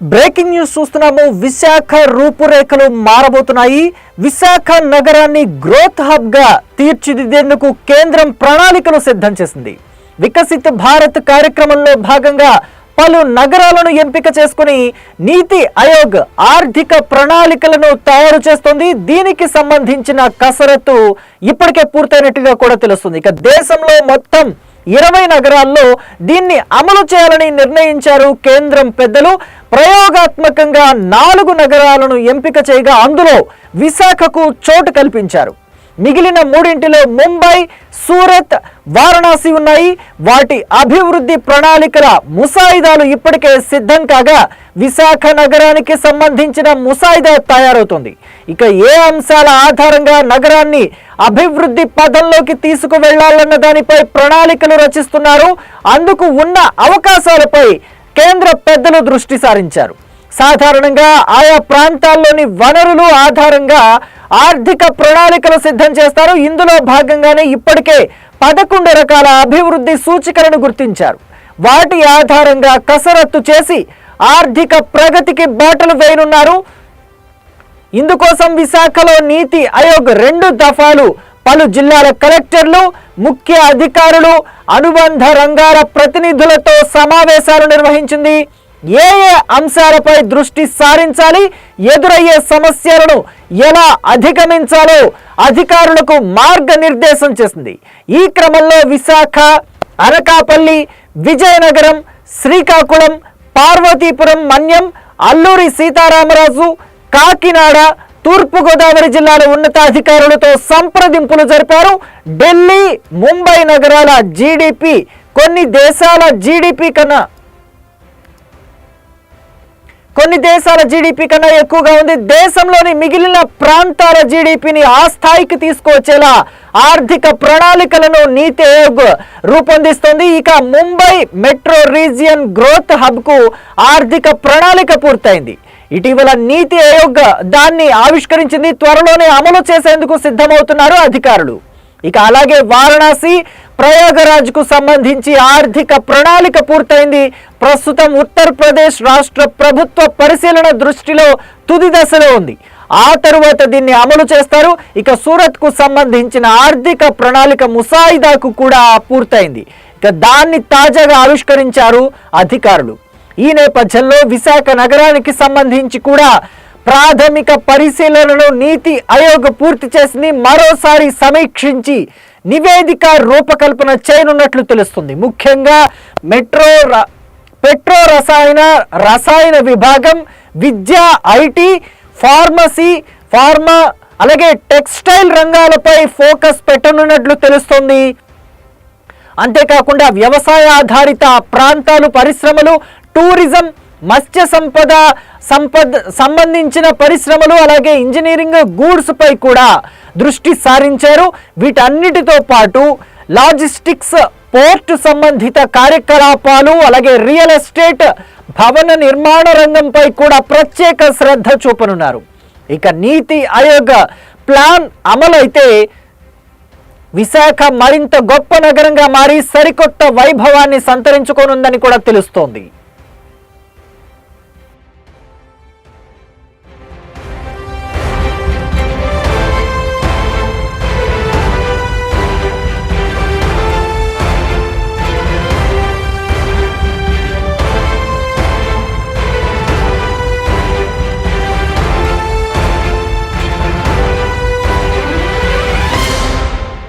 Breaking news చూస్తున్నాము. విశాఖ రూపురేఖలు మారబోతున్నాయి. విశాఖ నగరాన్ని గ్రోత్ హబ్గా తీర్చిదిద్దేందుకు కేంద్రం ప్రణాళికలు సిద్ధం చేసింది. వికసిత్ భారత్ కార్యక్రమంలో భాగంగా పలు నగరాలను ఎంపిక చేసుకుని నీతి ఆయోగ్ ఆర్థిక ప్రణాళికలను తయారు చేస్తోంది. దీనికి సంబంధించిన కసరత్తు ఇప్పటికే పూర్తయినట్టుగా కూడా తెలుస్తుంది. ఇక దేశంలో మొత్తం ఇరవై నగరాల్లో దీన్ని అమలు చేయాలని నిర్ణయించారు కేంద్రం పెద్దలు. ప్రయోగాత్మకంగా నాలుగు నగరాలను ఎంపిక చేయగా అందులో విశాఖకు చోటు కల్పించారు. మిగిలిన మూడింటిలో ముంబై సూరత్ వారణాసి ఉన్నాయి. వాటి అభివృద్ధి ప్రణాళికల ముసాయిదాలు ఇప్పటికే సిద్ధం కాగా విశాఖ నగరానికి సంబంధించిన ముసాయిదా తయారవుతుంది. ఇక ఏ అంశాల ఆధారంగా నగరాన్ని అభివృద్ధి పదంలోకి తీసుకువెళ్ళాలన్న దానిపై ప్రణాళికలు రచిస్తున్నారు. అందుకు ఉన్న అవకాశాలపై కేంద్ర పెద్దలు దృష్టి సారించారు. సాధారణంగా ఆయా ప్రాంతాల్లోని వనరులు ఆధారంగా ఆర్థిక ప్రణాళికలు సిద్ధం చేస్తారు. ఇందులో భాగంగానే ఇప్పటికే పదకొండు రకాల అభివృద్ధి సూచికలను గుర్తించారు. వాటి ఆధారంగా కసరత్తు చేసి ఆర్థిక ప్రగతికి బాటలు వేయనున్నారు. ఇందుకోసం విశాఖలో నీతి ఆయోగ్ రెండు దఫాలు పలు జిల్లాల కలెక్టర్లు ముఖ్య అధికారులు అనుబంధ రంగాల ప్రతినిధులతో సమావేశాలు నిర్వహించింది. ఏ ఏ అంశాలపై దృష్టి సారించాలి ఎదురయ్యే సమస్యలను ఎలా అధిగమించాలో అధికారులకు మార్గనిర్దేశం చేసింది. ఈ క్రమంలో విశాఖ అనకాపల్లి విజయనగరం శ్రీకాకుళం పార్వతీపురం మన్యం అల్లూరి సీతారామరాజు కాకినాడ తూర్పుగోదావరి జిల్లాల ఉన్నతాధికారులతో సంప్రదింపులు జరిపారు. ఢిల్లీ ముంబై నగరాల జీడిపి కొన్ని దేశాల జీడిపి కన్నా కొన్ని దేశాల జీడిపి కన్నా ఎక్కువగా ఉంది. దేశంలోని మిగిలిన ప్రాంతాల జీడిపిని ఆ స్థాయికి తీసుకువచ్చేలా ఆర్థిక ప్రణాళికలను నీతి ఆయోగ్ రూపొందిస్తుంది. ఇక ముంబై మెట్రో రీజియన్ గ్రోత్ హబ్కు ఆర్థిక ప్రణాళిక పూర్తయింది. ఇటీవల నీతి ఆయోగ్ దాన్ని ఆవిష్కరించింది. త్వరలోనే అమలు చేసేందుకు సిద్ధమవుతున్నారు అధికారులు. ఇక అలాగే వారణాసి ప్రయాగరాజ్కు సంబంధించి ఆర్థిక ప్రణాళిక పూర్తయింది. ప్రస్తుతం ఉత్తరప్రదేశ్ రాష్ట్ర ప్రభుత్వ పరిశీలన దృష్టిలో తుది దశలో ఉంది. ఆ తరువాత దీన్ని అమలు చేస్తారు. ఇక సూరత్కు సంబంధించిన ఆర్థిక ప్రణాళిక ముసాయిదాకు కూడా పూర్తయింది. ఇక దాన్ని తాజాగా ఆవిష్కరించారు అధికారులు. ఈ నేపథ్యంలో విశాఖ నగరానికి సంబంధించి కూడా ప్రాథమిక పరిశీలనను నీతి ఆయోగ్ పూర్తి చేసింది. మరోసారి సమీక్షించి నివేదిక రూపకల్పన చేయనున్నట్లు తెలుస్తుంది. ముఖ్యంగా మెట్రో ర- పెట్రో రసాయన రసాయన విభాగం విద్య ఐటీ ఫార్మసీ ఫార్మా అలాగే టెక్స్టైల్ రంగాలపై ఫోకస్ పెట్టనున్నట్లు తెలుస్తుంది. అంతేకాకుండా వ్యవసాయ ఆధారిత ప్రాంతాలు పరిశ్రమలు టూరిజం మత్స్య సంపద సంపద సంబంధించిన పరిశ్రమలు అలాగే ఇంజనీరింగ్ గూడ్స్ పై కూడా దృష్టి సారించారు. వీటన్నిటితో పాటు లాజిస్టిక్స్ పోర్ట్ సంబంధిత కార్యకలాపాలు అలాగే రియల్ ఎస్టేట్ భవన నిర్మాణ రంగంపై కూడా ప్రత్యేక శ్రద్ధ చూపనున్నారు. ఇక నీతి ఆయోగ్ ప్లాన్ అమలైతే విశాఖ మరింత గొప్ప నగరంగా మారి సరికొత్త వైభవాన్ని సంతరించుకోనుందని కూడా తెలుస్తోంది.